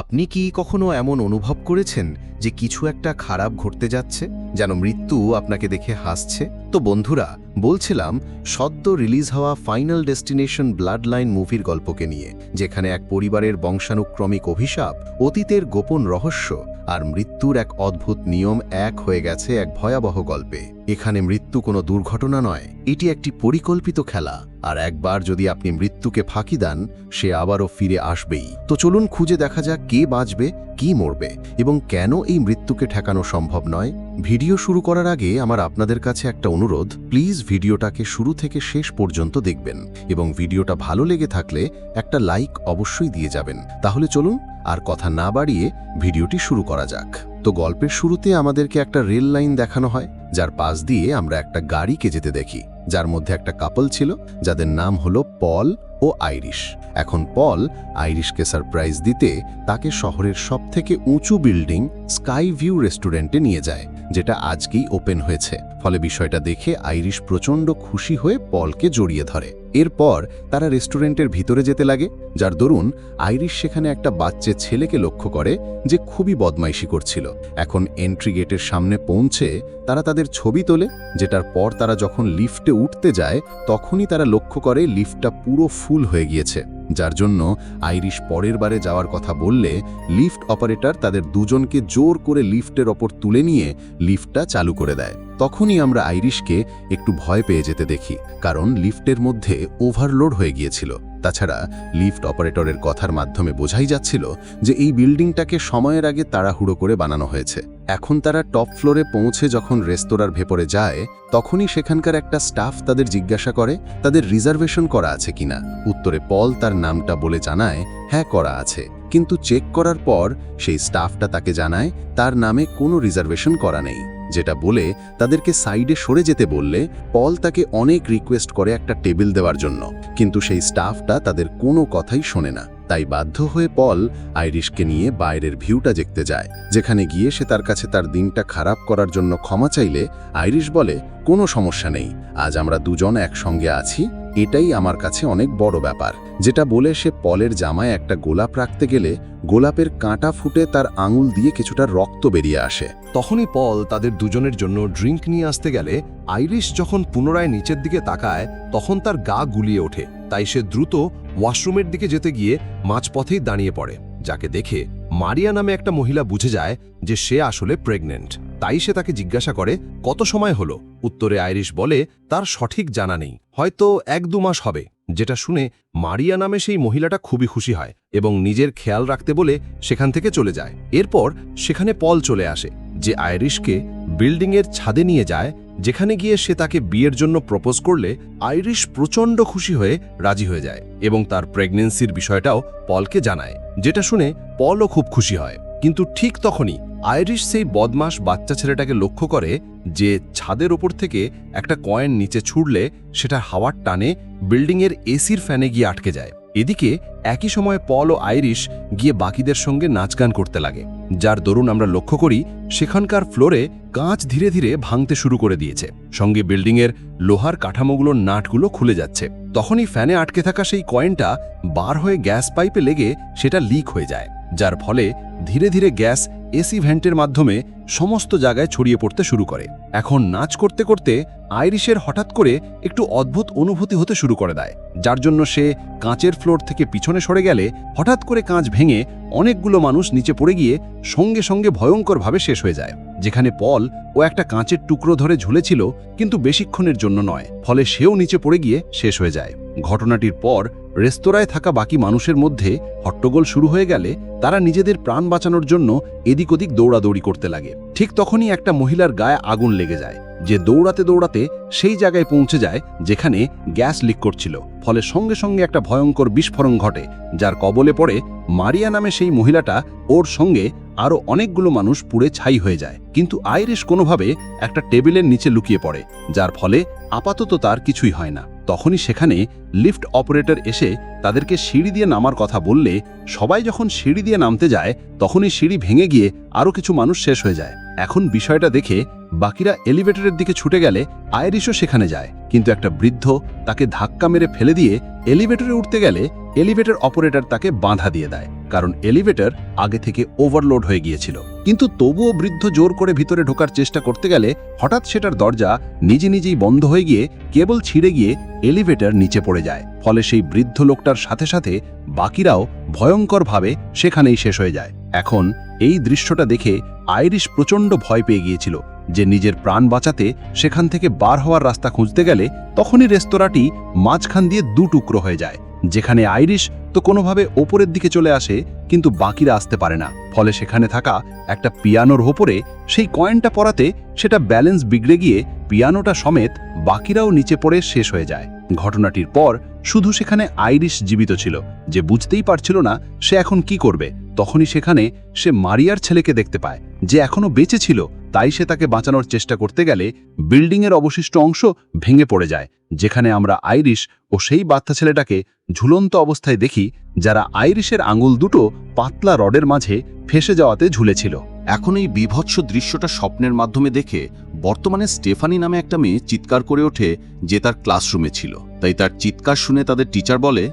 আপনি কি কখনো এমন অনুভব করেছেন যে কিছু একটা খারাপ ঘটতে যাচ্ছে? যেন মৃত্যু আপনাকে দেখে হাসছে? তো বন্ধুরা, বলছিলাম, সদ্য রিলিজ হওয়া ফাইনাল ডেস্টিনেশন ব্লাড লাইন মুভির গল্পকে নিয়ে, যেখানে এক পরিবারের বংশানুক্রমিক অভিশাপ, অতীতের গোপন রহস্য আর মৃত্যুর এক অদ্ভুত নিয়ম এক হয়ে গেছে এক ভয়াবহ গল্পে। এখানে মৃত্যু কোনো দুর্ঘটনা নয়, এটি একটি পরিকল্পিত খেলা। আর একবার যদি আপনি মৃত্যুকে ফাঁকি দেন, সে আবারও ফিরে আসবেই। তো চলুন খুঁজে দেখা যাক কে বাঁচবে, কি মরবে, এবং কেন এই মৃত্যুকে ঠেকানো সম্ভব নয়। ভিডিও শুরু করার আগে আমার আপনাদের কাছে একটা অনুরোধ, প্লিজ ভিডিওটাকে শুরু থেকে শেষ পর্যন্ত দেখবেন, এবং ভিডিওটা ভালো লেগে থাকলে একটা লাইক অবশ্যই দিয়ে যাবেন। তাহলে চলুন, আর কথা না বাড়িয়ে ভিডিওটি শুরু করা যাক। তো গল্পের শুরুতে আমাদেরকে একটা রেল লাইন দেখানো হয়। যার পাশ দিয়ে আমরা একটা গাড়িকে যেতে দেখি, যার মধ্যে একটা কাপল ছিল, যাদের নাম হল পল ও আইরিশ। এখন পল আইরিশকে সারপ্রাইজ দিতে তাকে শহরের সবথেকে উঁচু বিল্ডিং স্কাই ভিউ রেস্টুরেন্টে নিয়ে যায়। যেটা আজকেই ওপেন হয়েছে। ফলে বিষয়টা দেখে আইরিশ প্রচণ্ড খুশি হয়ে পলকে জড়িয়ে ধরে। এরপর তারা রেস্টুরেন্টের ভিতরে যেতে লাগে, যার দরুন আইরিশ সেখানে একটা বাচ্চা ছেলেকে লক্ষ্য করে যে খুবই বদমাইশি করছিল। এখন এন্ট্রি গেটের সামনে পৌঁছে তারা তাদের ছবি তোলে, যেটার পর তারা যখন লিফটে উঠতে যায়, তখনই তারা লক্ষ্য করে লিফটটা পুরো ফুল হয়ে গিয়েছে। যার জন্য আইরিশ পরের বারে যাওয়ার কথা বললে লিফট অপারেটর তাদের দুজনকে জোর করে লিফটের ওপর তুলে নিয়ে লিফটটা চালু করে দেয়। তখনই আমরা আইরিশকে একটু ভয় পেয়ে যেতে দেখি, কারণ লিফটের মধ্যে ওভারলোড হয়ে গিয়েছিল। তাছাড়া লিফট অপারেটরের কথার মাধ্যমে বোঝাই যাচ্ছিল যে এই বিল্ডিংটাকে সময়ের আগে তাড়াহুড়ো করে বানানো হয়েছে। এখন তারা টপ ফ্লোরে পৌঁছে যখন রেস্তোরাঁর ভেতরে যায়, তখনই সেখানকার একটা স্টাফ তাদের জিজ্ঞাসা করে, তাদের রিজার্ভেশন করা আছে কিনা উত্তরে পল তার নামটা বলে জানায় হ্যাঁ করা আছে। কিন্তু চেক করার পর সেই স্টাফটা তাকে জানায়, তার নামে কোনো রিজার্ভেশন করা নেই। যেটা বলে তাদেরকে সাইডে সরে যেতে বললে পল তাকে অনেক রিকোয়েস্ট করে একটা টেবিল দেওয়ার জন্য। কিন্তু সেই স্টাফটা তাদের কোনো কথাই শোনে না। তাই বাধ্য হয়ে পল আইরিশকে নিয়ে বাইরের ভিউটা দেখতে যায়, যেখানে গিয়ে সে তার কাছে তার দিনটা খারাপ করার জন্য ক্ষমা চাইলে আইরিশ বলে, কোনো সমস্যা নেই, আজ আমরা দুজন একসঙ্গে আছি এটাই আমার কাছে অনেক বড় ব্যাপার, যেটা বলে সে পলের জামায় একটা গোলাপ রাখতে গেলে গোলাপের কাঁটা ফুটে তার আঙুল দিয়ে কিছুটা রক্ত বেরিয়ে আসে। তখনই পল তাদের দুজনের জন্য ড্রিঙ্ক নিয়ে আসতে গেলে আইরিশ যখন পুনরায় নিচের দিকে তাকায়, তখন তার গা গুলিয়ে ওঠে, তাই সে দ্রুত ওয়াশরুমের দিকে যেতে গিয়ে মাঝপথেই দাঁড়িয়ে পড়ে। যাকে দেখে মারিয়া নামে একটা মহিলা বুঝে যায় যে সে আসলে প্রেগনেন্ট। তাই সে তাকে জিজ্ঞাসা করে, কত সময় হলো? উত্তরে আইরিশ বলে, তার সঠিক জানা নেই। হয়তো এক দু মাস হবে। যেটা শুনে মারিয়া নামে সেই মহিলাটা খুবই খুশি হয় এবং নিজের খেয়াল রাখতে বলে সেখান থেকে চলে যায়। এরপর সেখানে পল চলে আসে, যে আইরিশকে বিল্ডিংয়ের ছাদে নিয়ে যায় যেখানে গিয়ে সে তাকে বিয়ের জন্য প্রপোজ করলে আইরিশ প্রচণ্ড খুশি হয়ে রাজি হয়ে যায় এবং তার প্রেগনেন্সির বিষয়টাও পলকে জানায়, যেটা শুনে পলও খুব খুশি হয়। কিন্তু ঠিক তখনই আইরিশ সেই বদমাস বাচ্চা ছেলেটাকে লক্ষ্য করে যে ছাদের ওপর থেকে একটা কয়েন নিচে ছুড়লে সেটা হাওয়ার টানে বিল্ডিংয়ের এসির ফ্যানে গিয়ে আটকে যায়। এদিকে একই সময়ে পল ও আইরিশ গিয়ে বাকিদের সঙ্গে নাচ গান করতে লাগে। যার দরুন আমরা লক্ষ্য করি, সেখানকার ফ্লোরে কাঁচ ধীরে ধীরে ভাঙতে শুরু করে দিয়েছে। সঙ্গে বিল্ডিংয়ের লোহার কাঠামোগুলোর নাটগুলো খুলে যাচ্ছে। তখনই ফ্যানে আটকে থাকা সেই কয়েনটা বার হয়ে গ্যাস পাইপে লেগে সেটা লিক হয়ে যায়। যার ফলে ধীরে ধীরে গ্যাস এসি ভেন্টের মাধ্যমে সমস্ত জায়গায় ছড়িয়ে পড়তে শুরু করে। এখন নাচ করতে করতে আইরিশের হঠাৎ করে একটু অদ্ভুত অনুভূতি হতে শুরু করে দেয়, যার জন্য সে কাঁচের ফ্লোর থেকে পিছনে সরে গেলে হঠাৎ করে কাঁচ ভেঙে অনেকগুলো মানুষ নিচে পড়ে গিয়ে সঙ্গে সঙ্গে ভয়ঙ্করভাবে শেষ হয়ে যায়। যেখানে পল ও একটা কাঁচের টুকরো ধরে ঝুলেছিল, কিন্তু বেশিক্ষণের জন্য নয়, ফলে সেও নিচে পড়ে গিয়ে শেষ হয়ে যায়। ঘটনাটির পর রেস্তোরাঁয় থাকা বাকি মানুষের মধ্যে হট্টগোল শুরু হয়ে গেলে তারা নিজেদের প্রাণ বাঁচানোর জন্য এদিক ওদিক দৌড়াদৌড়ি করতে লাগে। ঠিক তখনই একটা মহিলার গায়ে আগুন লেগে যায়, যে দৌড়াতে দৌড়াতে সেই জায়গায় পৌঁছে যায় যেখানে গ্যাস লিক করছিল। ফলে সঙ্গে সঙ্গে একটা ভয়ঙ্কর বিস্ফোরণ ঘটে, যার কবলে পড়ে মারিয়া নামে সেই মহিলাটা ওর সঙ্গে আরও অনেকগুলো মানুষ পুড়ে ছাই হয়ে যায়। কিন্তু আইরিশ কোনোভাবে একটা টেবিলের নিচে লুকিয়ে পড়ে, যার ফলে আপাতত তার কিছুই হয় না। তখনই সেখানে লিফট অপারেটর এসে তাদেরকে সিঁড়ি দিয়ে নামার কথা বললে সবাই যখন সিঁড়ি দিয়ে নামতে যায়, তখনই সিঁড়ি ভেঙে গিয়ে আরও কিছু মানুষ শেষ হয়ে যায়। এখন বিষয়টা দেখে বাকিরা এলিভেটরের দিকে ছুটে গেলে আইরিশও সেখানে যায়। কিন্তু একটা বৃদ্ধ তাকে ধাক্কা মেরে ফেলে দিয়ে এলিভেটরে উঠতে গেলে এলিভেটর অপারেটর তাকে বাঁধা দিয়ে দেয়। কারণ এলিভেটর আগে থেকে ওভারলোড হয়ে গিয়েছিল। কিন্তু তবুও বৃদ্ধ জোর করে ভিতরে ঢোকার চেষ্টা করতে গেলে হঠাৎ সেটার দরজা নিজে নিজেই বন্ধ হয়ে গিয়ে কেবল ছিঁড়ে গিয়ে এলিভেটর নিচে পড়ে যায়। ফলে সেই বৃদ্ধ লোকটার সাথে সাথে বাকিরাও ভয়ঙ্করভাবে সেখানেই শেষ হয়ে যায়। এখন এই দৃশ্যটা দেখে আইরিশ প্রচণ্ড ভয় পেয়ে গিয়েছিল যে নিজের প্রাণ বাঁচাতে সেখান থেকে বার হওয়ার রাস্তা খুঁজতে গেলে তখনই রেস্তোরাঁটি মাঝখান দিয়ে দু টুকরো হয়ে যায়। যেখানে আইরিশ তো কোনোভাবে ওপরের দিকে চলে আসে, কিন্তু বাকিরা আসতে পারে না। ফলে সেখানে থাকা একটা পিয়ানোর ওপরে সেই কয়েনটা পড়াতে সেটা ব্যালেন্স বিগড়ে গিয়ে পিয়ানোটা সমেত বাকিরাও নিচে পড়ে শেষ হয়ে যায়। ঘটনাটির পর শুধু সেখানে আইরিশ জীবিত ছিল, যে বুঝতেই পারছিল না সে এখন কি করবে। তখনই সেখানে সে মারিয়ার ছেলেকে দেখতে পায়, যে এখনও বেঁচে ছিল। তাই সে তাকে বাঁচানোর চেষ্টা করতে গেলে বিল্ডিংয়ের অবশিষ্ট অংশ ভেঙে পড়ে যায়, যেখানে আমরা আইরিশ ও সেই বাচ্চা ছেলেটাকে ঝুলন্ত অবস্থায় দেখি যারা আইরিশের আঙুল দুটো পাতলা রডের মাঝে ফেসে যাওয়াতে ঝুলেছিল। এখন এই বিভৎস দৃশ্যটা স্বপ্নের মাধ্যমে দেখে বর্তমানে স্টেফানি নামে একটা মেয়ে চিৎকার করে ওঠে যে তার ক্লাসরুমে ছিল। তাই তার চিৎকার শুনে তাদের টিচার বলে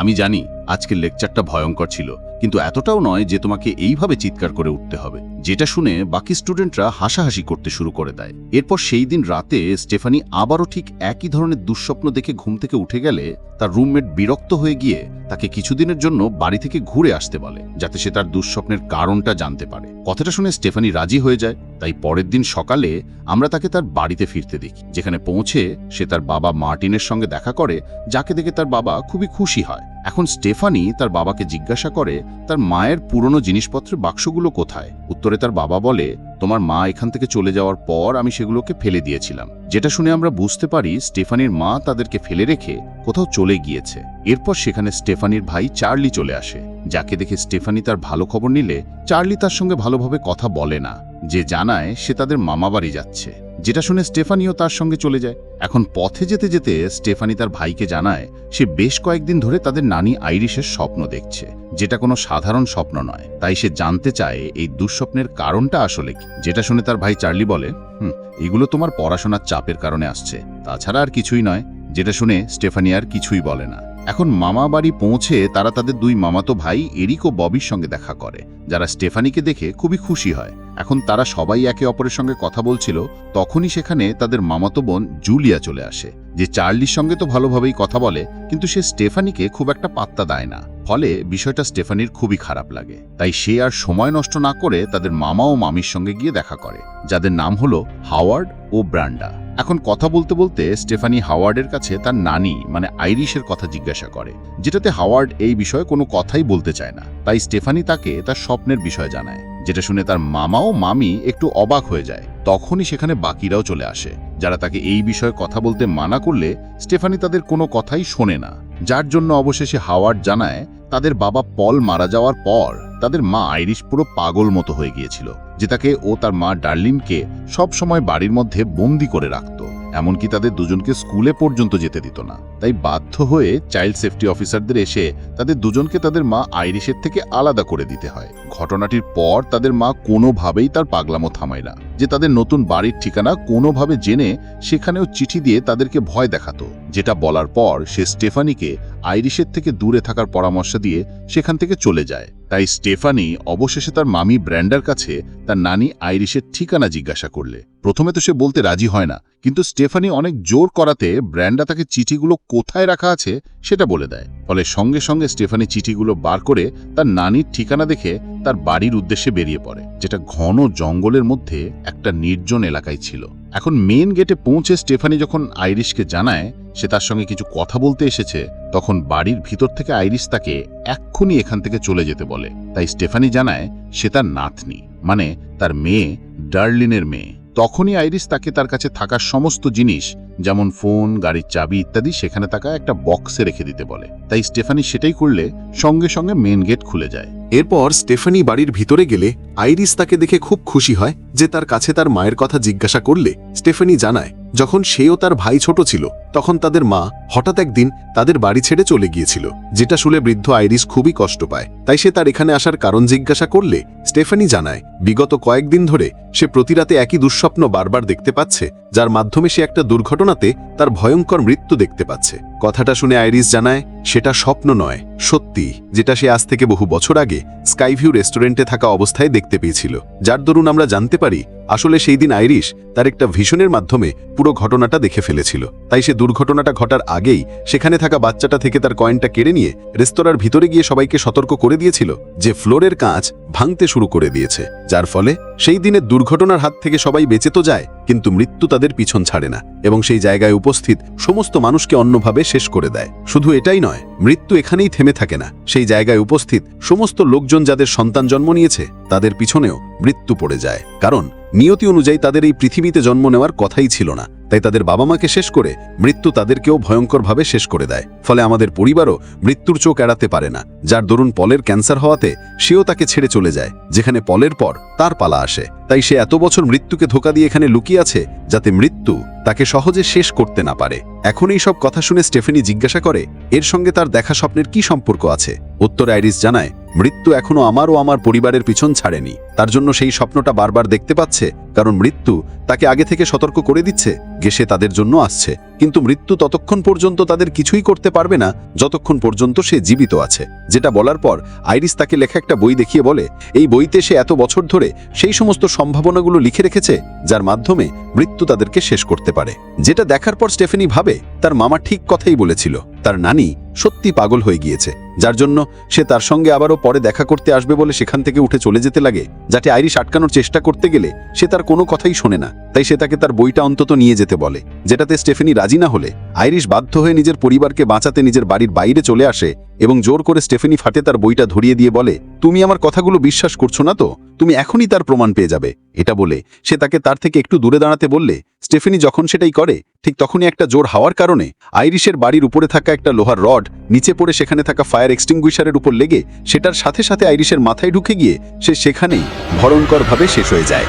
আমি জানি আজকের লেকচারটা ভয়ঙ্কর ছিল, কিন্তু এতটাও নয় যে তোমাকে এইভাবে চিৎকার করে উঠতে হবে। যেটা শুনে বাকি স্টুডেন্টরা হাসাহাসি করতে শুরু করে দেয়। এরপর সেই দিন রাতে স্টেফানি আবারও ঠিক একই ধরনের দুঃস্বপ্ন দেখে ঘুম থেকে উঠে গেলে তার রুমমেট বিরক্ত হয়ে গিয়ে তাকে কিছুদিনের জন্য বাড়ি থেকে ঘুরে আসতে বলে, যাতে সে তার দুঃস্বপ্নের কারণটা জানতে পারে। কথাটা শুনে স্টেফানি রাজি হয়ে যায়। তাই পরের দিন সকালে আমরা তাকে তার বাড়িতে ফিরতে দেখি, যেখানে পৌঁছে সে তার বাবা মার্টিনের সঙ্গে দেখা করে, যাকে দেখে তার বাবা খুবই খুশি হয়। এখন স্টেফানি তার বাবাকে জিজ্ঞাসা করে, তার মায়ের পুরনো জিনিসপত্রের বাক্সগুলো কোথায়? উত্তরে তার বাবা বলে, তোমার মা এখান থেকে চলে যাওয়ার পর আমি সেগুলোকে ফেলে দিয়েছিলাম। যেটা শুনে আমরা বুঝতে পারি, স্টেফানির মা তাদেরকে ফেলে রেখে কোথাও চলে গিয়েছে। এরপর সেখানে স্টেফানির ভাই চার্লি চলে আসে, যাকে দেখে স্টেফানি তার ভালো খবর নিলে, চার্লি তার সঙ্গে ভালোভাবে কথা বলে না। যে জানায় সে তাদের মামাবাড়ি যাচ্ছে। যেটা শুনে স্টেফানিও তার সঙ্গে চলে যায়। এখন পথে যেতে যেতে স্টেফানি তার ভাইকে জানায়, সে বেশ কয়েকদিন ধরে তাদের নানি আইরিশের স্বপ্ন দেখছে। যেটা কোনো সাধারণ স্বপ্ন নয়। তাই সে জানতে চায়, এই দুঃস্বপ্নের কারণটা আসলে কি? যেটা শুনে তার ভাই চার্লি বলে, হুম, এগুলো তোমার পড়াশোনার চাপের কারণে আসছে। তাছাড়া আর কিছুই নয়। যেটা শুনে স্টেফানি আর কিছুই বলে না। এখন মামা বাড়ি পৌঁছে তারা তাদের দুই মামাতো ভাই এরিক ও ববির সঙ্গে দেখা করে, যারা স্টেফানিকে দেখে খুবই খুশি হয়। এখন তারা সবাই একে অপরের সঙ্গে কথা বলছিল, তখনই সেখানে তাদের মামাতো বোন জুলিয়া চলে আসে, যে চার্লির সঙ্গে তো ভালোভাবেই কথা বলে, কিন্তু সে স্টেফানিকে খুব একটা পাত্তা দেয় না। ফলে বিষয়টা স্টেফানির খুবই খারাপ লাগে। তাই সে আর সময় নষ্ট না করে তাদের মামা ও মামির সঙ্গে গিয়ে দেখা করে, যাদের নাম হলো হাওয়ার্ড ও ব্রান্ডা। এখন কথা বলতে বলতে স্টেফানি হাওয়ার্ডের কাছে তার নানি মানে আইরিশের কথা জিজ্ঞাসা করে, যেটাতে হাওয়ার্ড এই বিষয়ে কোনো কথাই বলতে চায় না। তাই স্টেফানি তাকে তার স্বপ্নের বিষয় জানায়, যেটা শুনে তার মামা ও মামি একটু অবাক হয়ে যায়। তখনই সেখানে বাকিরাও চলে আসে, যারা তাকে এই বিষয়ে কথা বলতে মানা করলে স্টেফানি তাদের কোনো কথাই শোনে না। যার জন্য অবশেষে হাওয়ার্ড জানায়, তাদের বাবা পল মারা যাওয়ার পর তাদের মা আইরিশ পুরো পাগল মতো হয়ে গিয়েছিল। যে তাকে ও তার মা ডার্লিনকে সব সময় বাড়ির মধ্যে বন্দি করে রাখত। এমনকি তাদের দুজনকে স্কুলে পর্যন্ত যেতে দিত না। তাই বাধ্য হয়ে চাইল্ড সেফটি অফিসারদের এসে তাদের দুজনকে তাদের মা আইরিশের থেকে আলাদা করে দিতে হয়। ঘটনাটির পর তাদের মা কোনোভাবেই তার পাগলামো থামায় না। যে তাদের নতুন বাড়ির ঠিকানা কোনোভাবে জেনে সেখানেও চিঠি দিয়ে তাদেরকে ভয় দেখাতো। যেটা বলার পর সে স্টেফানিকে আইরিশের থেকে দূরে থাকার পরামর্শ দিয়ে সেখান থেকে চলে যায়। তাই স্টেফানি অবশেষে তার মামি ব্র্যান্ডার কাছে তার নানি আইরিশের ঠিকানা জিজ্ঞাসা করলে। প্রথমে তো সে বলতে রাজি হয় না, কিন্তু স্টেফানি অনেক জোর করাতে ব্র্যান্ডা তাকে চিঠিগুলো কোথায় রাখা আছে সেটা বলে দেয়। ফলে সঙ্গে সঙ্গে স্টেফানি চিঠিগুলো বার করে তার নানির ঠিকানা দেখে তার বাড়ির উদ্দেশ্যে বেরিয়ে পড়ে, যেটা ঘন জঙ্গলের মধ্যে একটা নির্জন এলাকায় ছিল। এখন মেন গেটে পৌঁছে স্টেফানি যখন আইরিশকে জানায় সে তার সঙ্গে কিছু কথা বলতে এসেছে, তখন বাড়ির ভিতর থেকে আইরিশ তাকে এক্ষুনি এখান থেকে চলে যেতে বলে। তাই স্টেফানি জানায় সে তার নাতনি মানে তার মেয়ে ডার্লিনের মেয়ে। তখনই আইরিশ তাকে তার কাছে থাকার সমস্ত জিনিস যেমন ফোন, গাড়ির চাবি ইত্যাদি সেখানে থাকা একটা বক্সে রেখে দিতে বলে। তাই স্টেফানি সেটাই করলে সঙ্গে সঙ্গে মেন গেট খুলে যায়। এরপর স্টেফানি বাড়ির ভিতরে গেলে আইরিস তাকে দেখে খুব খুশি হয় যে তার কাছে তার মায়ের কথা জিজ্ঞাসা করলে স্টেফানি জানায়, যখন সেও তার ভাই ছোট ছিল, তখন তাদের মা হঠাৎ একদিন তাদের বাড়ি ছেড়ে চলে গিয়েছিল, যেটা শুনে বৃদ্ধ আইরিস খুবই কষ্ট পায়। তাই সে তার এখানে আসার কারণ জিজ্ঞাসা করলে স্টেফানি জানায়, বিগত কয়েকদিন ধরে সে প্রতিরাতে একই দুঃস্বপ্ন বারবার দেখতে পাচ্ছে, যার মাধ্যমে সে একটা দুর্ঘটনাতে তার ভয়ঙ্কর মৃত্যু দেখতে পাচ্ছে। কথাটা শুনে আইরিস জানায়, সেটা স্বপ্ন নয়, সত্যি, যেটা সে আজ থেকে বহু বছর আগে স্কাইভিউ রেস্টুরেন্টে থাকা অবস্থায় দেখতে পেয়েছিল। যার দরুন আমরা জানতে পারি, আসলে সেই দিন আইরিশ তার একটা ভিশনের মাধ্যমে পুরো ঘটনাটা দেখে ফেলেছিল। তাই সে দুর্ঘটনাটা ঘটার আগেই সেখানে থাকা বাচ্চাটা থেকে তার কয়েনটা কেড়ে নিয়ে রেস্তোরাঁর ভিতরে গিয়ে সবাইকে সতর্ক করে দিয়েছিল, যে ফ্লোরের কাঁচ ভাঙতে শুরু করে দিয়েছে। যার ফলে সেই দিনের দুর্ঘটনার হাত থেকে সবাই বেঁচে তো যায়, কিন্তু মৃত্যু তাদের পিছন ছাড়ে না এবং সেই জায়গায় উপস্থিত সমস্ত মানুষকে অন্যভাবে শেষ করে দেয়। শুধু এটাই নয়, মৃত্যু এখানেই থেমে থাকে না। সেই জায়গায় উপস্থিত সমস্ত লোকজন যাদের সন্তান জন্ম নিয়েছে, তাদের পিছনেও মৃত্যু পড়ে যায়। কারণ নিয়তি অনুযায়ী তাদের এই পৃথিবীতে জন্ম নেওয়ার কথাই ছিল না। তাই তাদের বাবা মাকে শেষ করে মৃত্যু তাদেরকেও ভয়ঙ্করভাবে শেষ করে দেয়। ফলে আমাদের পরিবারও মৃত্যুর চোখ এড়াতে পারে না। যার দরুন পলের ক্যান্সার হওয়াতে সেও তাকে ছেড়ে চলে যায়, যেখানে পলের পর তার পালা আসে। তাই সে এত বছর মৃত্যুকে ধোকা দিয়ে এখানে লুকিয়ে আছে, যাতে মৃত্যু তাকে সহজে শেষ করতে না পারে। এখন এই সব কথা শুনে স্টেফেনি জিজ্ঞাসা করে, এর সঙ্গে তার দেখা স্বপ্নের কি সম্পর্ক আছে? উত্তর আইরিস জানায়, মৃত্যু এখনও আমার ও আমার পরিবারের পিছন ছাড়েনি। তার জন্য সেই স্বপ্নটা বারবার দেখতে পাচ্ছে, কারণ মৃত্যু তাকে আগে থেকে সতর্ক করে দিচ্ছে গেসে তাদের জন্য আসছে। কিন্তু মৃত্যু ততক্ষণ পর্যন্ত তাদের কিছুই করতে পারবে না, যতক্ষণ পর্যন্ত সে জীবিত আছে। যেটা বলার পর আইরিস তাকে লেখা একটা বই দেখিয়ে বলে, এই বইতে সে এত বছর ধরে সেই সমস্ত সম্ভাবনাগুলো লিখে রেখেছে, যার মাধ্যমে মৃত্যু তাদেরকে শেষ করতে পারে। যেটা দেখার পর স্টেফেনি ভাবে, তার মামা ঠিক কথাই বলেছিল। তার নানি সত্যি পাগল হয়ে গিয়েছে, যার জন্য সে তার সঙ্গে আবারও পরে দেখা করতে আসবে বলে সেখান থেকে উঠে চলে যেতে লাগে। যাতে আইরিশ আটকানোর চেষ্টা করতে গেলে সে তার কোনো কথাই শোনে না। তাই সে তাকে তার বইটা অন্তত নিয়ে যেতে বলে, যেটাতে স্টেফেনি রাজি না হলে আইরিশ বাধ্য হয়ে নিজের পরিবারকে বাঁচাতে নিজের বাড়ির বাইরে চলে আসে এবং জোর করে স্টেফেনি ফাটে তার বইটা ধরিয়ে দিয়ে বলে, তুমি আমার কথাগুলো বিশ্বাস করছ না তো? তুমি এখনই তার প্রমাণ পেয়ে যাবে। এটা বলে সে তাকে তার থেকে একটু দূরে দাঁড়াতে বললে, স্টেফেনি যখন সেটাই করে, ঠিক তখনই একটা জোর হাওয়ার কারণে আইরিশের বাড়ির উপরে থাকা একটা লোহার রড, নিচে পড়ে সেখানে থাকা ফায়ার এক্সটিংগুইশারের উপর লেগে সেটার সাথে সাথে আইরিশের মাথায় ঢুকে গিয়ে সে সেখানেই ভয়ঙ্করভাবে শেষ হয়ে যায়।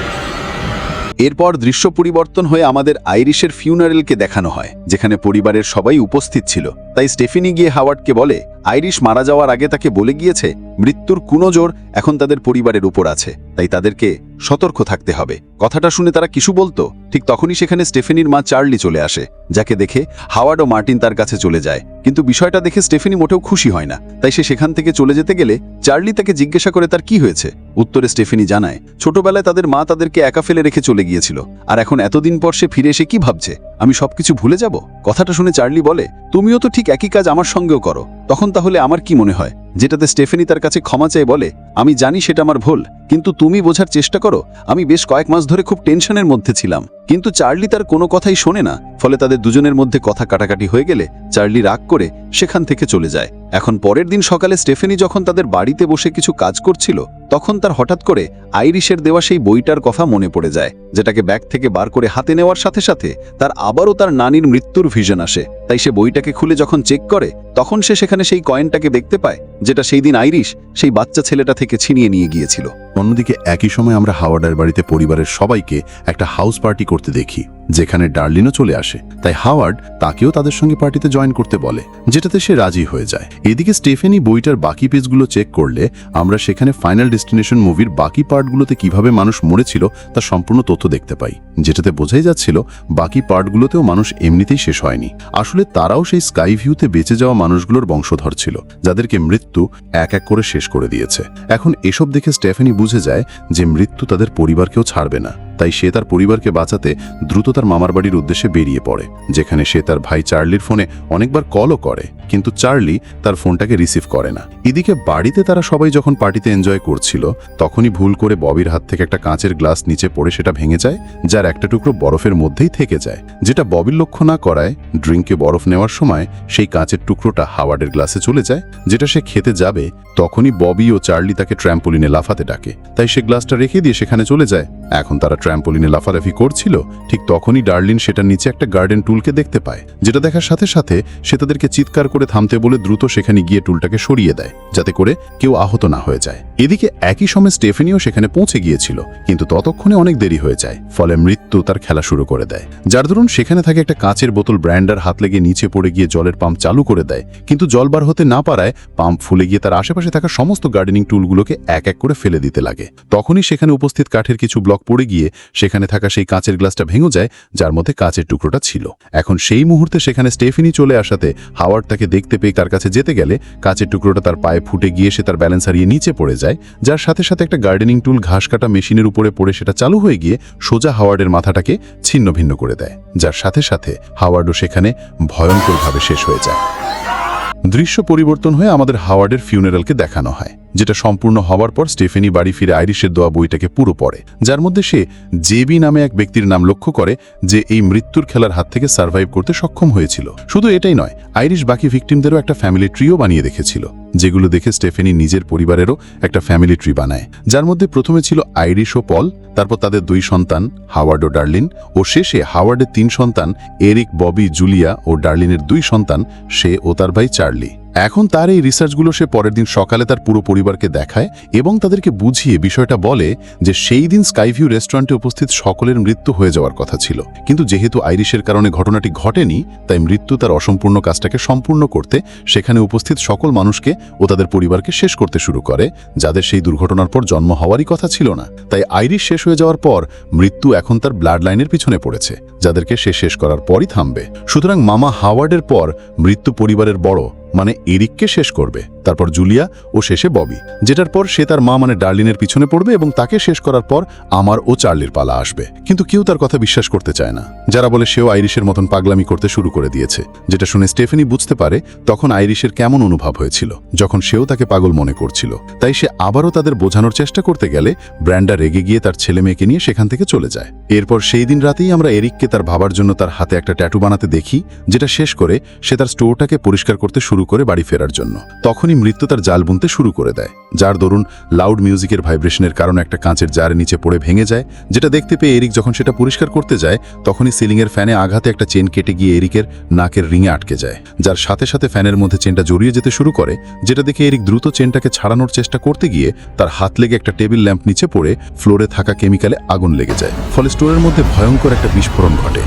এরপর দৃশ্য পরিবর্তন হয়ে আমাদের আইরিশের ফিউনারেলকে দেখানো হয়, যেখানে পরিবারের সবাই উপস্থিত ছিল। তাই স্টেফিনি গিয়ে হাওয়ার্ডকে বলে আইরিশ মারা যাওয়ার আগে তাকে বলে গিয়েছে, মৃত্যুর কোনো জোর এখন তাদের পরিবারের উপর আছে, তাই তাদেরকে সতর্ক থাকতে হবে। কথাটা শুনে তারা কিছু বলতো? ঠিক তখনই সেখানে স্টেফেনির মা চার্লি চলে আসে, যাকে দেখে হাওয়ার্ড ও মার্টিন তার কাছে চলে যায়। কিন্তু বিষয়টা দেখে স্টেফেনি মোটেও খুশি হয় না, তাই সে সেখান থেকে চলে যেতে গেলে চার্লি তাকে জিজ্ঞাসা করে তার কি হয়েছে। উত্তরে স্টেফেনি জানায়, ছোটবেলায় তাদের মা তাদেরকে একা ফেলে রেখে চলে গিয়েছিল, আর এখন এতদিন পর সে ফিরে এসে কি ভাবছে? আমি সবকিছু ভুলে যাব? কথাটা শুনে চার্লি বলে, তুমিও তো ঠিক একই কাজ আমার সঙ্গেও করো। তখন তাহলে আমার কি মনে হয়? যেটাতে স্টেফেনি তার কাছে ক্ষমা চেয়ে বলে, আমি জানি সেটা আমার ভুল, কিন্তু তুমি বোঝার চেষ্টা করো, আমি বেশ কয়েক মাস ধরে খুব টেনশনের মধ্যে ছিলাম। কিন্তু চার্লি তার কোনো কথাই শোনে না, ফলে তাদের দুজনের মধ্যে কথা কাটাকাটি হয়ে গেলে চার্লি রাগ করে সেখান থেকে চলে যায়। এখন পরের দিন সকালে স্টেফেনি যখন তাদের বাড়িতে বসে কিছু কাজ করছিল, তখন তার হঠাৎ করে আইরিশের দেওয়া সেই বইটার কথা মনে পড়ে যায়, যেটাকে ব্যাগ থেকে বার করে হাতে নেওয়ার সাথে সাথে তার আবারও তার নানির মৃত্যুর ভিশন আসে। তাই সে বইটাকে খুলে যখন চেক করে, তখন সে সেখানে সেই কয়েনটাকে দেখতে পায়, যেটা সেই দিন আইরিশ, সেই বাচ্চা ছেলেটা থেকে ছিনিয়ে নিয়ে গিয়েছিল। অন্যদিকে একই সময় আমরা হাওয়ার্ডের বাড়িতে পরিবারের সবাইকে একটা হাউস পার্টি করতে দেখি, যেখানে ডার্লিনও চলে আসে। তাই হাওয়ার্ড তাকেও তাদের সঙ্গে পার্টিতে জয়েন করতে বলে, যেটাতে সে রাজি হয়ে যায়। এদিকে স্টেফেনি বইটার বাকি পেজগুলো চেক করলে আমরা সেখানে ফাইনাল ডেস্টিনেশন মুভির বাকি পার্টগুলোতে কীভাবে মানুষ মরেছিল তা সম্পূর্ণ তথ্য দেখতে পাই, যেটাতে বোঝাই যাচ্ছিল বাকি পার্টগুলোতেও মানুষ এমনিতেই শেষ হয়নি। আসলে তারাও সেই স্কাই ভিউতে বেঁচে যাওয়া মানুষগুলোর বংশধর ছিল, যাদেরকে মৃত্যু এক এক করে শেষ করে দিয়েছে। এখন এসব দেখে স্টেফেনি বুঝে যায় যে মৃত্যু তাদের পরিবারকেও ছাড়বে না। তাই সে তার পরিবারকে বাঁচাতে দ্রুত তার মামার বাড়ির উদ্দেশ্যে বেরিয়ে পড়ে, যেখানে সে তার ভাই চার্লির ফোনে অনেকবার কলও করে, কিন্তু চার্লি তার ফোনটাকে রিসিভ করে না। এদিকে বাড়িতে তারা সবাই যখন পার্টিতে এনজয় করছিল, তখনই ভুল করে ববির হাত থেকে একটা কাঁচের গ্লাস নিচে পড়ে সেটা ভেঙে যায়, যার একটা টুকরো বরফের মধ্যেই থেকে যায়। যেটা ববির লক্ষ্য না করায় ড্রিঙ্কে বরফ নেওয়ার সময় সেই কাঁচের টুকরোটা হাওয়ার্ডের গ্লাসে চলে যায়, যেটা সে খেতে যাবে, তখনই ববি ও চার্লি তাকে ট্র্যাম্পোলিনে লাফাতে ডাকে। তাই সে গ্লাসটা রেখে দিয়ে সেখানে চলে যায়। এখন তারা ট্র্যাম্পোলিনে লাফালাফি করছিল, ঠিক তখনই ডার্লিন সেটার নিচে একটা গার্ডেন টুলকে দেখতে পায়। যেটা দেখার সাথে সাথে সে তাদেরকে চিৎকার করে থামতে বলে দ্রুত সেখানে গিয়ে টুলটাকে সরিয়ে দেয়, যাতে করে কেউ আহত না হয়ে যায়। এদিকে একই সময় স্টেফেনিও সেখানে পৌঁছে গিয়েছিল, কিন্তু ততক্ষণে অনেক দেরি হয়ে যায়, ফলে মৃত্যু তার খেলা শুরু করে দেয়। যার দরুন সেখানে থাকে একটা কাঁচের বোতল ব্র্যান্ডার হাত লেগে নিচে পড়ে গিয়ে জলের পাম্প চালু করে দেয়, কিন্তু জল বার হতে না পারায় পাম্প ফুলে গিয়ে তার আশেপাশে থাকা সমস্ত গার্ডেনিং টুলগুলোকে এক এক করে ফেলে দিতে লাগে। তখনই সেখানে উপস্থিত কাঠের কিছু ব্লক শক পড়ে গিয়ে সেখানে থাকা সেই কাঁচের গ্লাসটা ভেঙে যায়, যার মধ্যে কাঁচের টুকরোটা ছিল। এখন সেই মুহূর্তে সেখানে স্টেফিনি চলে আসাতে হাওয়ার্ড তাকে দেখতে পেয়ে তার কাছে যেতে গেলে কাঁচের টুকরোটা তার পায়ে ফুটে গিয়ে সে তার ব্যালেন্স হারিয়ে নিচে পড়ে যায়, যার সাথে সাথে একটা গার্ডেনিং টুল ঘাস কাটা মেশিনের উপরে পড়ে সেটা চালু হয়ে গিয়ে সোজা হাওয়ার্ডের মাথাটাকে ছিন্ন ভিন্ন করে দেয়, যার সাথে সাথে হাওয়ার্ডও সেখানে ভয়ঙ্করভাবে শেষ হয়ে যায়। দৃশ্য পরিবর্তন হয়ে আমাদের হাওয়ার্ডের ফিউনারালকে দেখানো হয়, যেটা সম্পূর্ণ হওয়ার পর স্টেফেনি বাড়ি ফিরে আইরিশের দোয়া বইটাকে পুরো পড়ে। যার মধ্যে সে জেবি নামে এক ব্যক্তির নাম লক্ষ্য করে যে এই মৃত্যুর খেলার হাত থেকে সার্ভাইভ করতে সক্ষম হয়েছিল। শুধু এটাই নয়, আইরিশ বাকি ভিকটিমদেরও একটা ফ্যামিলি ট্রিও বানিয়ে রেখেছিল যেগুলো দেখে স্টেফেনি নিজের পরিবারেরও একটা ফ্যামিলি ট্রি বানায়। যার মধ্যে প্রথমে ছিল আইরিশ ও পল, তারপর তাদের দুই সন্তান, হাওয়ার্ড ও ডার্লিন, ও শেষে হাওয়ার্ডের তিন সন্তান, এরিক, ববি, জুলিয়া ও ডার্লিনের দুই সন্তান, সে ও তার ভাই চার্লি এখন তার এই রিসার্চগুলো সে পরের দিন সকালে তার পুরো পরিবারকে দেখায় এবং তাদেরকে বুঝিয়ে বিষয়টা বলে যে সেই দিন স্কাইভিউ রেস্টুরেন্টে উপস্থিত সকলের মৃত্যু হয়ে যাওয়ার কথা ছিল। কিন্তু যেহেতু আইরিশের কারণে ঘটনাটি ঘটেনি, তাই মৃত্যু তার অসম্পূর্ণ কাজটাকে সম্পূর্ণ করতে সেখানে উপস্থিত সকল মানুষকে ও তাদের পরিবারকে শেষ করতে শুরু করে, যাদের সেই দুর্ঘটনার পর জন্ম হওয়ারই কথা ছিল না। তাই আইরিশ শেষ হয়ে যাওয়ার পর মৃত্যু এখন তার ব্লাড লাইনের পিছনে পড়েছে, যাদেরকে সে শেষ করার পরই থামবে। সুতরাং মামা হাওয়ার্ডের পর মৃত্যু পরিবারের বড় মানে এরিককে শেষ করবে। তারপর জুলিয়া ও শেষে ববি, যেটার পর সে তার মা মানে ডার্লিনের পিছনে পড়বে এবং তাকে শেষ করার পর আমার ও চার্লির পালা আসবে। কিন্তু কেউ তার কথা বিশ্বাস করতে চায় না। যারা বলে সেও আইরিশের মতন পাগলামি করতে শুরু করে দিয়েছে। যেটা শুনে স্টেফেনি বুঝতে পারে তখন আইরিশের কেমন অনুভব হয়েছিল, যখন সেও তাকে পাগল মনে করছিল। তাই সে আবারও তাদের বোঝানোর চেষ্টা করতে গেলে ব্র্যান্ডা রেগে গিয়ে তার ছেলে মেয়েকে নিয়ে সেখান থেকে চলে যায়। এরপর সেই দিন রাতেই আমরা এরিককে তার ভাবার জন্য তার হাতে একটা ট্যাটু বানাতে দেখি, যেটা শেষ করে সে তার স্টোরটাকে পরিষ্কার করতে শুরু করে বাড়ি ফেরার জন্য। তখনই মৃত্যু তার জাল বুনতে শুরু করে দেয়, যার দরুন লাউড মিউজিকের ভাইব্রেশনের কারণে একটা কাঁচের জার নিচে পড়ে ভেঙে যায়, যেটা দেখতে পেয়ে এরিক যখন সেটা পরিষ্কার করতে যায়, তখনই সিলিংয়ের ফ্যানে আঘাতে একটা চেন কেটে গিয়ে এরিকের নাকের রিঙে আটকে যায়, যার সাথে সাথে ফ্যানের মধ্যে চেনটা জড়িয়ে যেতে শুরু করে, যেটা দেখে এরিক দ্রুত চেনটাকে ছাড়ানোর চেষ্টা করতে গিয়ে তার হাত লেগে একটা টেবিল ল্যাম্প নিচে পড়ে ফ্লোরে থাকা কেমিক্যালে আগুন লেগে যায়, ফলে স্টোরের মধ্যে ভয়ঙ্কর একটা বিস্ফোরণ ঘটে।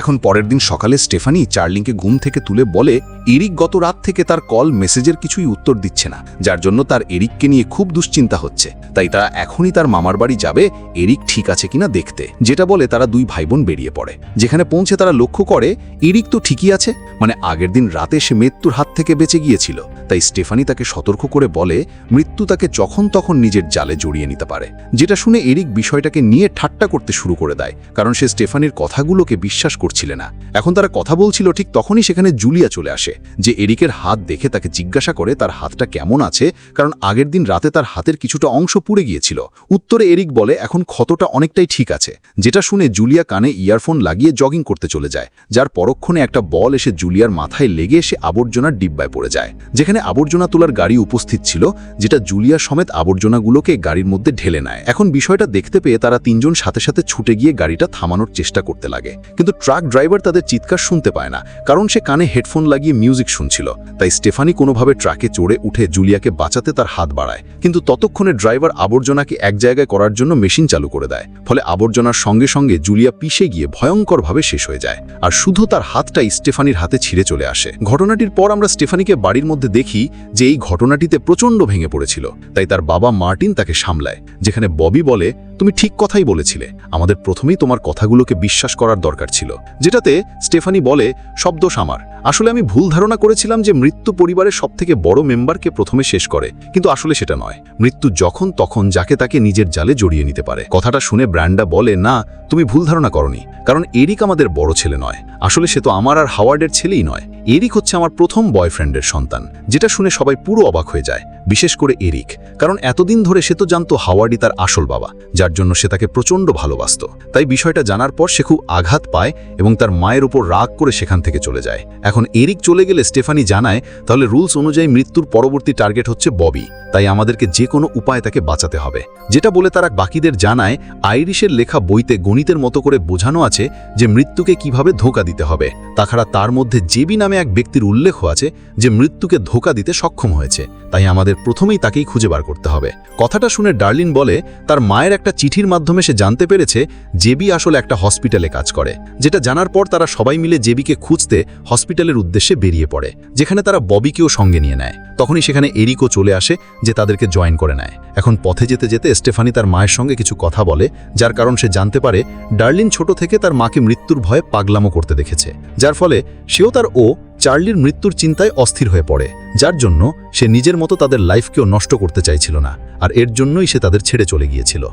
এখন পরের দিন সকালে স্টেফানি চার্লিংকে ঘুম থেকে তুলে বলে, এরিক গত রাত থেকে তার কল, মেসেজের কিছুই উত্তর দিচ্ছে না, যার জন্য তার এরিককে নিয়ে খুব দুশ্চিন্তা হচ্ছে। তাই তারা এখনই তার মামার বাড়ি যাবে, এরিক ঠিক আছে কিনা দেখতে। যেটা বলে তারা দুই ভাইবোন বেরিয়ে পড়ে। যেখানে পৌঁছে তারা লক্ষ্য করে, এরিক তো ঠিকই আছে মানে আগের দিন রাতে সে মৃত্যুর হাত থেকে বেঁচে গিয়েছিল। তাই স্টেফানি তাকে সতর্ক করে বলে, মৃত্যু তাকে যখন তখন নিজের জালে জড়িয়ে নিতে পারে। যেটা শুনে এরিক বিষয়টাকে নিয়ে ঠাট্টা করতে শুরু করে দেয়, কারণ সে স্টেফানির কথাগুলোকে বিশ্বাস করছিল না। এখন তারা কথা বলছিল ঠিক তখনই সেখানে জুলিয়া চলে আসে, যে এরিকের হাত দেখে তাকে জিজ্ঞাসা করে তার হাতটা কেমন আছে, কারণ আগের দিন রাতে তার হাতের কিছুটা অংশ পুড়ে গিয়েছিল। উত্তরে এরিক বলে, এখন ক্ষতটা অনেকটাই ঠিক আছে। যেটা শুনে জুলিয়া কানে ইয়ারফোন লাগিয়ে জগিং করতে চলে যায়, যার পরক্ষণে একটা বল এসে জুলিয়ার মাথায় লেগে এসে আবর্জনার ডিব্বায় পড়ে যায়। যেখানে আবর্জনা তোলার গাড়ি উপস্থিত ছিল, যেটা জুলিয়া সমেত আবর্জনাগুলোকে গাড়ির মধ্যে ঢেলে নেয়। এখন বিষয়টা দেখতে পেয়ে তারা তিনজন সাথে সাথে ছুটে গিয়ে গাড়িটা থামানোর চেষ্টা করতে লাগে। কিন্তু ট্রাক ড্রাইভার তাদের চিৎকার শুনতে পায় না, কারণ সে কানে হেডফোন লাগিয়ে মিউজিক শুনছিল। তাই স্টেফানি কোনোভাবে ট্রাকে চড়ে উঠে জুলিয়াকে বাঁচাতে তার হাত বাড়ায়। কিন্তু ততক্ষণে ড্রাইভার আবর্জনাকে এক জায়গায় করার জন্য মেশিন চালু করে দেয়। ফলে আবর্জনার সঙ্গে সঙ্গে জুলিয়া পিষে গিয়ে ভয়ঙ্করভাবে শেষ হয়ে যায়। আর শুধু তার হাতটাই স্টেফানির হাতে ছিঁড়ে চলে আসে। ঘটনাটির পর আমরা স্টেফানিকে বাড়ির মধ্যে দেখি যে এই ঘটনাটিতে প্রচণ্ড ভেঙে পড়েছিল। তাই তার বাবা মার্টিন তাকে সামলায়, যেখানে ববি বলে, তুমি ঠিক কথাই বলেছিলে। আমাদের প্রথমেই তোমার কথাগুলোকে বিশ্বাস করার দরকার ছিল। যেটাতে স্টেফানি বলে সব দোষ আমার আসলে আমি ভুল ধারণা করেছিলাম যে মৃত্যু পরিবারের সবথেকে বড় মেম্বারকে প্রথমে শেষ করে, কিন্তু আসলে সেটা নয়। মৃত্যু যখন তখন যাকে তাকে নিজের জালে জড়িয়ে নিতে পারে। কথাটা শুনে ব্র্যান্ডা বলে, না, তুমি ভুল ধারণা করনি, কারণ এরিক আমাদের বড় ছেলে নয়। আসলে সে তো আমার আর হাওয়ার্ডের ছেলেই নয়। এরিক হচ্ছে আমার প্রথম বয়ফ্রেন্ডের সন্তান। যেটা শুনে সবাই পুরো অবাক হয়ে যায়। বিশেষ করে এরিক, কারণ এতদিন ধরে সে তো জানতো হাওয়ার্ডই তার আসল বাবা, যার জন্য সে তাকে প্রচণ্ড ভালোবাসত। তাই বিষয়টা জানার পর সে খুব আঘাত পায় এবং তার মায়ের উপর রাগ করে সেখান থেকে চলে যায়। এখন এরিক চলে গেলে স্টেফানি জানায়, তাহলে রুলস অনুযায়ী মৃত্যুর পরবর্তী টার্গেট হচ্ছে ববি, তাই আমাদেরকে যে কোনো উপায় তাকে বাঁচাতে হবে। যেটা বলে তারা বাকিদের জানায়, আইরিশের লেখা বইতে গণিতের মতো করে বোঝানো আছে যে মৃত্যুকে কীভাবে ধোকা দিতে হবে। তাছাড়া তার মধ্যে জেবি নামে এক ব্যক্তির উল্লেখ আছে যে মৃত্যুকে ধোকা দিতে সক্ষম হয়েছে, তাই আমাদের প্রথমেই তাকেই খুঁজে বার করতে হবে। কথাটা শুনে ডার্লিন বলে, তার মায়ের একটা চিঠির মাধ্যমে সে জানতে পেরেছে জেবি আসলে একটা হসপিটালে কাজ করে। যেটা জানার পর তারা সবাই মিলে জেবিকে খুঁজতে হসপিটালের উদ্দেশ্যে বেরিয়ে পড়ে, যেখানে তারা ববিকেও সঙ্গে নিয়ে নেয়। তখনই সেখানে এরিকও চলে আসে, যে তাদেরকে জয়েন করে নেয়। এখন পথে যেতে যেতে স্টেফানি তার মায়ের সঙ্গে কিছু কথা বলে, যার কারণ সে জানতে পারে ডার্লিন ছোট থেকে তার মাকে মৃত্যুর ভয়ে পাগলামো করতে দেখেছে। যার ফলে সেও তার ও চার্লির মৃত্যুর চিন্তায় অস্থির হয়ে পড়ে, যার জন্য সে নিজের মতো তাদের লাইফকেও নষ্ট করতে চাইছিল না, আর এর জন্যই সে তাদের ছেড়ে চলে গিয়েছিল।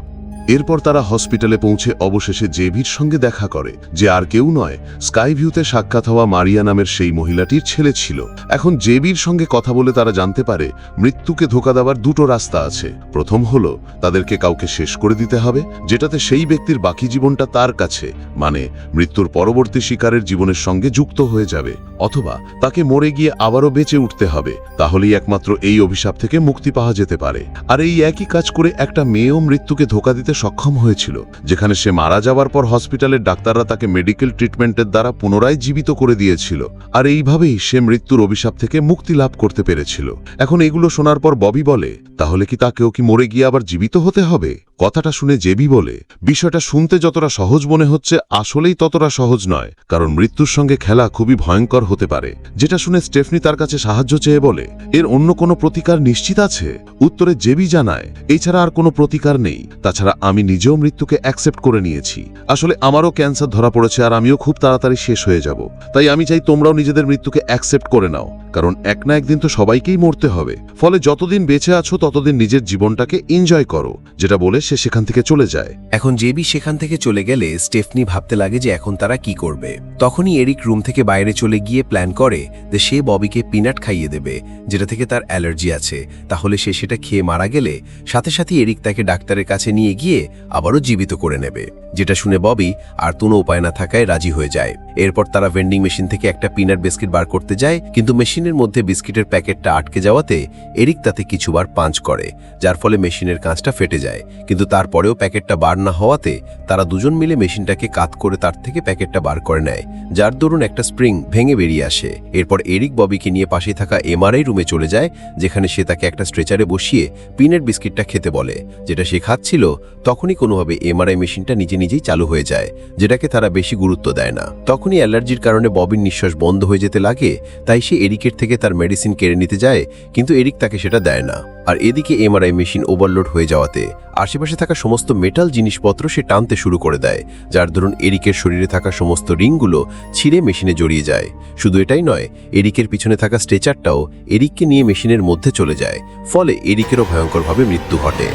এরপর তারা হসপিটালে পৌঁছে অবশেষে জেভির সঙ্গে দেখা করে, যে আর কেউ নয় স্কাই ভিউতে সাক্ষাৎ হওয়া মারিয়া নামের সেই মহিলাটির ছেলে ছিল। এখন জেবির সঙ্গে কথা বলে তারা জানতে পারে, মৃত্যুকে ধোকা দেওয়ার দুটো রাস্তা আছে। প্রথম হলো, তাদেরকে কাউকে শেষ করে দিতে হবে, যেটাতে সেই ব্যক্তির বাকি জীবনটা তার কাছে মানে মৃত্যুর পরবর্তী শিকারের জীবনের সঙ্গে যুক্ত হয়ে যাবে, অথবা তাকে মরে গিয়ে আবারও বেঁচে উঠতে হবে, তাহলেই একমাত্র এই অভিশাপ থেকে মুক্তি পাওয়া যেতে পারে। আর এই একই কাজ করে একটা মেয়েও মৃত্যুকে ধোকা দিতে সক্ষম হয়েছিল, যেখানে সে মারা যাওয়ার পর হসপিটালের ডাক্তাররা তাকে মেডিকেল ট্রিটমেন্টের দ্বারা পুনরায় জীবিত করে দিয়েছিল। আর এইভাবেই সে মৃত্যুর অভিশাপ থেকে মুক্তি লাভ করতে পেরেছিল। এখন এগুলো শোনার পর ববি বলে, তাহলে কি তাকেও কি মরে গিয়ে আবার জীবিত হতে হবে? কথাটা শুনে জেবি বলে, বিষয়টা শুনতে যতটা সহজ মনে হচ্ছে আসলেই ততটা সহজ নয়, কারণ মৃত্যুর সঙ্গে খেলা খুবই ভয়ঙ্কর হতে পারে। যেটা শুনে স্টেফনি তার কাছে সাহায্য চেয়ে বলে, এর অন্য কোনো প্রতিকার নিশ্চিত আছে? উত্তরে জেবি জানায়, এছাড়া আর কোনো প্রতিকার নেই। তাছাড়া আমি নিজেও মৃত্যুকে অ্যাকসেপ্ট করে নিয়েছি। আসলে আমারও ক্যান্সার ধরা পড়েছে আর আমিও খুব তাড়াতাড়ি শেষ হয়ে যাব। তাই আমি চাই তোমরাও নিজেদের মৃত্যুকে অ্যাকসেপ্ট করে নাও। কারণ এক না একদিন তো সবাইকেই মরতে হবে। ফলে যতদিন বেঁচে আছো, ততদিন নিজের জীবনটাকে এনজয় করো। যেটা বলে সে সেখান থেকে চলে যায়। এখন জেবি সেখান থেকে চলে গেলে স্টেফনি ভাবতে লাগে যে এখন তারা কি করবে। তখনই এরিক রুম থেকে বাইরে চলে গিয়ে প্ল্যান করে যে সে ববিকে পিনাট খাইয়ে দেবে, যেটা থেকে তার অ্যালার্জি আছে। তাহলে সে সেটা খেয়ে মারা গেলে সাথে সাথে এরিক তাকে ডাক্তারের কাছে নিয়ে গিয়ে আবারও জীবিত করে নেবে, যেটা শুনে ববি আর কোনো উপায় না থাকায় রাজি হয়ে যায়। এরপর তারা ভেন্ডিং মেশিন থেকে একটা পিনাট বিস্কিট বার করতে যায়, কিন্তু মেশিনের মধ্যে বিস্কিটের প্যাকেটটা আটকে যাওয়াতে এরিক তাতে কিছুবার পাঞ্চ করে, যার ফলে মেশিনের কাঁচটা ফেটে যায়। কিন্তু তারপরেও প্যাকেটটা বার না হওয়াতে তারা দুজন মিলে মেশিনটাকে কাত করে তার থেকে প্যাকেটটা বার করে নেয়, যার দরুন একটা স্প্রিং ভেঙে বেরিয়ে আসে। এরপর এরিক ববিকে নিয়ে পাশে থাকা এমআরআই রুমে চলে যায়, যেখানে সে তাকে একটা স্ট্রেচারে বসিয়ে পিনের বিস্কিটটা খেতে বলে। যেটা সে খাচ্ছিল, তখনই কোনোভাবে এমআরআই মেশিনটা নিজে নিজেই চালু হয়ে যায়, যেটাকে তারা বেশি গুরুত্ব দেয় না। তখনই অ্যালার্জির কারণে ববির নিঃশ্বাস বন্ধ হয়ে যেতে লাগে, তাই সে এরিকের থেকে তার মেডিসিন কেড়ে নিতে যায়, কিন্তু এরিক তাকে সেটা দেয় না। আর এদিকে এমআরআই মেশিন ওভারলোড হয়ে যাওয়াতে আশেপাশে থাকা সমস্ত মেটাল জিনিসপত্র সে টানতে শুরু করে দেয়, যার দরুন এরিকের শরীরে থাকা সমস্ত রিংগুলো ছিঁড়ে মেশিনে জড়িয়ে যায়। শুধু এটাই নয়, এরিকের পিছনে থাকা স্ট্রেচারটাও এরিককে নিয়ে মেশিনের মধ্যে চলে যায়, ফলে এরিকেরও ভয়ঙ্করভাবে মৃত্যু ঘটে।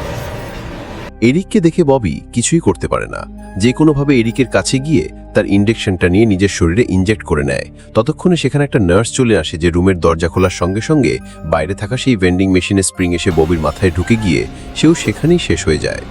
এরিককে দেখে ববি কিছুই করতে পারে না। যে কোনোভাবে এরিকের কাছে গিয়ে তার ইঞ্জেকশনটা নিয়ে নিজের শরীরে ইনজেক্ট করে নেয়। ততক্ষণে সেখানে একটা নার্স চলে আসে যে রুমের দরজা খোলার সঙ্গে সঙ্গে বাইরে থাকা সেই ভেন্ডিং মেশিনে স্প্রিং এসে ববির মাথায় ঢুকে গিয়ে সেও সেখানেই শেষ হয়ে যায়।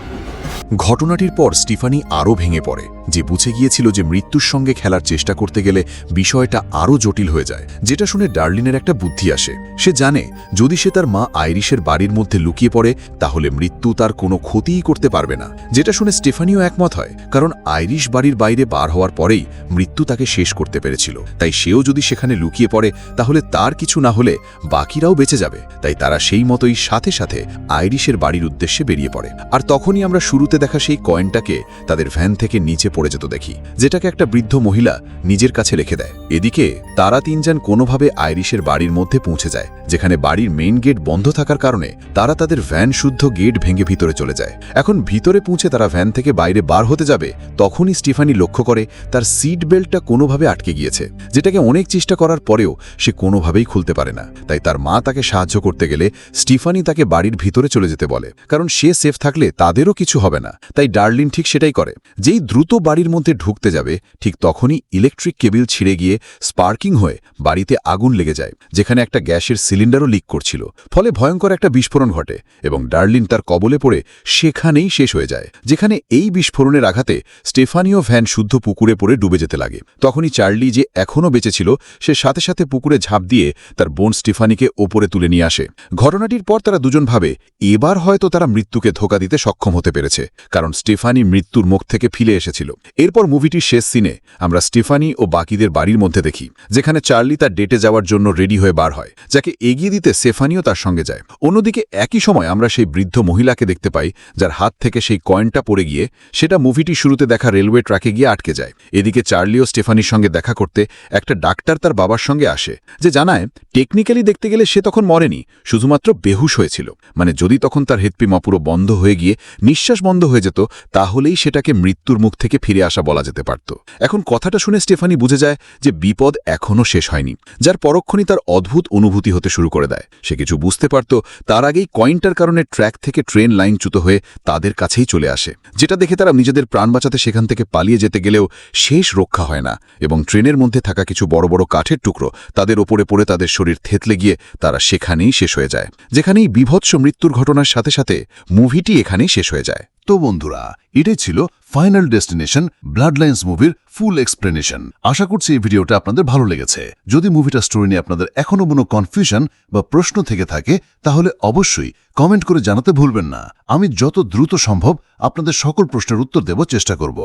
ঘটনাটির পর স্টিফানি আরও ভেঙে পড়ে, যে বুঝে গিয়েছিল যে মৃত্যুর সঙ্গে খেলার চেষ্টা করতে গেলে বিষয়টা আরও জটিল হয়ে যায়। যেটা শুনে ডার্লিনের একটা বুদ্ধি আসে। সে জানে, যদি সে তার মা আইরিশের বাড়ির মধ্যে লুকিয়ে পড়ে, তাহলে মৃত্যু তার কোনো ক্ষতিই করতে পারবে না। যেটা শুনে স্টেফানিও একমত হয়, কারণ আইরিশ বাড়ির বাইরে বার হওয়ার পরেই মৃত্যু তাকে শেষ করতে পেরেছিল। তাই সেও যদি সেখানে লুকিয়ে পড়ে, তাহলে তার কিছু না হলে বাকিরাও বেঁচে যাবে। তাই তারা সেই মতোই সাথে সাথে আইরিশের বাড়ির উদ্দেশ্যে বেরিয়ে পড়ে। আর তখনই আমরা শুরুতে দেখা সেই কয়েনটাকে তাদের ভ্যান থেকে নিচে পড়ে যেত দেখি, যেটাকে একটা বৃদ্ধ মহিলা নিজের কাছে রেখে দেয়। এদিকে তারা তিনজন কোনোভাবে আইরিশের বাড়ির মধ্যে পৌঁছে যায়, যেখানে বাড়ির মেইন গেট বন্ধ থাকার কারণে তারা তাদের ভ্যান শুদ্ধ গেট ভেঙে ভিতরে চলে যায়। এখন ভিতরে পৌঁছে তারা ভ্যান থেকে বাইরে বার হতে যাবে, তখনই স্টিফানি লক্ষ্য করে তার সিট বেল্টটা কোনোভাবে আটকে গিয়েছে, যেটাকে অনেক চেষ্টা করার পরেও সে কোনোভাবেই খুলতে পারে না। তাই তার মা তাকে সাহায্য করতে গেলে স্টিফানি তাকে বাড়ির ভিতরে চলে যেতে বলে, কারণ সে সেফ থাকলে তাদেরও কিছু হবে না। তাই ডার্লিন ঠিক সেটাই করে। যেই দ্রুত বাড়ির মধ্যে ঢুকতে যাবে, ঠিক তখনই ইলেকট্রিক কেবিল ছিঁড়ে গিয়ে স্পার্কিং হয়ে বাড়িতে আগুন লেগে যায়, যেখানে একটা গ্যাসের সিলিন্ডারও লিক করছিল। ফলে ভয়ঙ্কর একটা বিস্ফোরণ ঘটে এবং ডার্লিন তার কবলে পড়ে সেখানেই শেষ হয়ে যায়, যেখানে এই বিস্ফোরণের আঘাতে স্টেফানীয় ভ্যান শুদ্ধ পুকুরে পড়ে ডুবে যেতে লাগে। তখনই চার্লি যে এখনও বেঁচে ছিল, সে সাথে সাথে পুকুরে ঝাঁপ দিয়ে তার বোন স্টিফানিকে ওপরে তুলে নিয়ে আসে। ঘটনাটির পর তারা দুজন ভাবে, এবার হয়তো তারা মৃত্যুকে ধোকা দিতে সক্ষম হতে পেরেছে। কারণ স্টেফানি মৃত্যুর মুখ থেকে ফিরে এসেছিল। এরপর মুভিটির শেষ সিনে আমরা স্টেফানি ও বাকিদের বাড়ির মধ্যে দেখি, যেখানে চার্লি তার ডেটে যাওয়ার জন্য রেডি হয়ে বার হয়, যাকে এগিয়ে দিতে সেফানিও তার সঙ্গে যায়। অন্যদিকে একই সময় আমরা সেই বৃদ্ধ মহিলাকে দেখতে পাই, যার হাত থেকে সেই কয়েনটা পড়ে গিয়ে সেটা মুভিটি শুরুতে দেখা রেলওয়ে ট্র্যাকে গিয়ে আটকে যায়। এদিকে চার্লি ও স্টেফানির সঙ্গে দেখা করতে একটা ডাক্তার তার বাবার সঙ্গে আসে, যে জানায়, টেকনিক্যালি দেখতে গেলে সে তখন মরেনি, শুধুমাত্র বেহুশ হয়েছিল। মানে যদি তখন তার হৃৎপিমা পুরো বন্ধ হয়ে গিয়ে নিঃশ্বাস বন্ধ হয়ে যেত, তাহলেই সেটাকে মৃত্যুর মুখ থেকে ফিরে আসা বলা যেতে পারত। এখন কথাটা শুনে স্টেফানি বুঝে যায় যে বিপদ এখনও শেষ হয়নি, যার পরক্ষণই তার অদ্ভুত অনুভূতি হতে শুরু করে দেয়। সে কিছু বুঝতে পারত, তার আগেই কয়েনটার কারণে ট্র্যাক থেকে ট্রেন লাইনচ্যুত হয়ে তাদের কাছেই চলে আসে। যেটা দেখে তারা নিজেদের প্রাণ বাঁচাতে সেখান থেকে পালিয়ে যেতে গেলেও শেষ রক্ষা হয় না এবং ট্রেনের মধ্যে থাকা কিছু বড় বড় কাঠের টুকরো তাদের ওপরে পড়ে তাদের শরীর থেতলে গিয়ে তারা সেখানেই শেষ হয়ে যায়, যেখানেই বিভৎস মৃত্যুর ঘটনার সাথে সাথে মুভিটি এখানেই শেষ হয়ে যায়। তো বন্ধুরা এটাই ছিল ফাইনাল ডেস্টিনেশন ব্লাড লাইন্স মুভির ফুল এক্সপ্লেনেশন আশা করছি এই ভিডিওটা আপনাদের ভালো লেগেছে। যদি মুভিটা স্টোরি নিয়ে আপনাদের এখনও কোনো কনফিউশন বা প্রশ্ন থেকে থাকে, তাহলে অবশ্যই কমেন্ট করে জানাতে ভুলবেন না। আমি যত দ্রুত সম্ভব আপনাদের সকল প্রশ্নের উত্তর দেব চেষ্টা করব।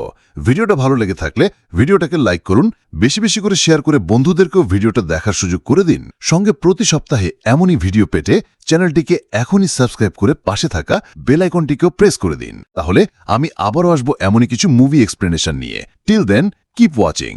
ভিডিওটা ভালো লেগে থাকলে ভিডিওটাকে লাইক করুন, বেশি বেশি করে শেয়ার করে বন্ধুদেরকেও ভিডিওটা দেখার সুযোগ করে দিন। সঙ্গে প্রতি সপ্তাহে এমনই ভিডিও পেতে চ্যানেলটিকে এখনই সাবস্ক্রাইব করে পাশে থাকা বেলাইকনটিকেও প্রেস করে দিন। তাহলে আমি আবারও আসব এমনই কিছু মুভি এক্সপ্লেনেশন নিয়ে। Till then keep watching